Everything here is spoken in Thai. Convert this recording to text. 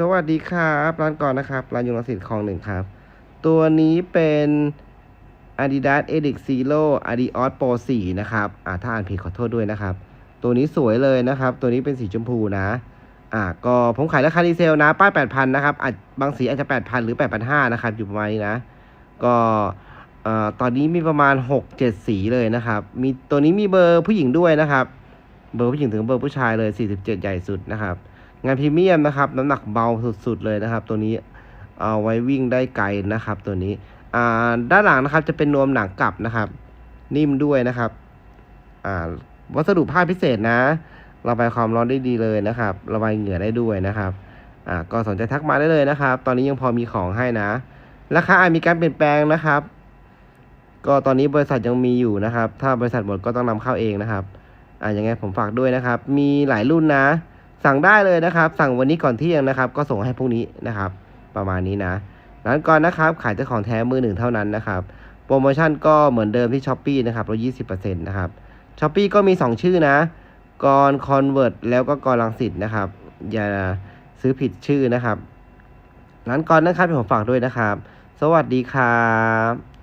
สวัสดีครับร้านก่อนนะครับร้านยุงรังสิตคลองหนึ่งครับ ตัวนี้เป็น Adidas Edix Zero Adios Pro 4 นะครับอ่าถ้าอ่านผิดขอโทษด้วยนะครับ ตัวนี้สวยเลยนะครับ ตัวนี้เป็นสีชมพูนะอ่าก็ผมขายราคาดีเซลนะ ป้าย 8,000 นะครับอาจบางสีอาจจะ 8,000 หรือ 8,500 นะครับ อยู่ประมาณนี้นะ ก็เอ่อตอนนี้มีประมาณ 6-7 สีเลยนะครับ มีตัวนี้มีเบอร์ผู้หญิงด้วยนะครับ เบอร์ผู้หญิงถึงเบอร์ผู้ชายเลย 47 ใหญ่สุดนะครับ งานพรีเมียมนะครับน้ำหนักเบาสุดๆเลยนะครับ ตัวนี้เอาไว้วิ่งได้ไกลนะครับ ตัวนี้อ่าด้านหลังนะครับจะเป็นนวมหนังกลับนะครับ นิ่มด้วยนะครับอ่าวัสดุผ้าพิเศษนะระบายความร้อนได้ดีเลยนะครับ ระบายเหงื่อได้ด้วยนะครับอ่าก็สนใจทักมาได้เลยนะครับ ตอนนี้ยังพอมีของให้นะ ราคาอาจมีการเปลี่ยนแปลงนะครับ ก็ตอนนี้บริษัทยังมีอยู่นะครับ ถ้าบริษัทหมดก็ต้องนำเข้าเองนะครับอ่ายังไงผมฝากด้วยนะครับ มีหลายรุ่นนะ สั่งได้เลยนะครับ สั่งวันนี้ก่อนเที่ยงนะครับ ก็ส่งให้พรุ่งนี้นะครับ ประมาณนี้นะร้านก่อนนะครับ ขายแต่ของแท้มือหนึ่งเท่านั้นนะครับ โปรโมชั่นก็เหมือนเดิมที่ช้อปปีนะครับลดยี่สิบเปอร์เซ็นต์นะครับช้อปปีก็มี2ชื่อนะกรคอนเวิร์ตแล้วก็กรลังสิตนะครับ อย่าซื้อผิดชื่อนะครับร้านก่อนนะครับผมฝากด้วยนะครับ สวัสดีครับ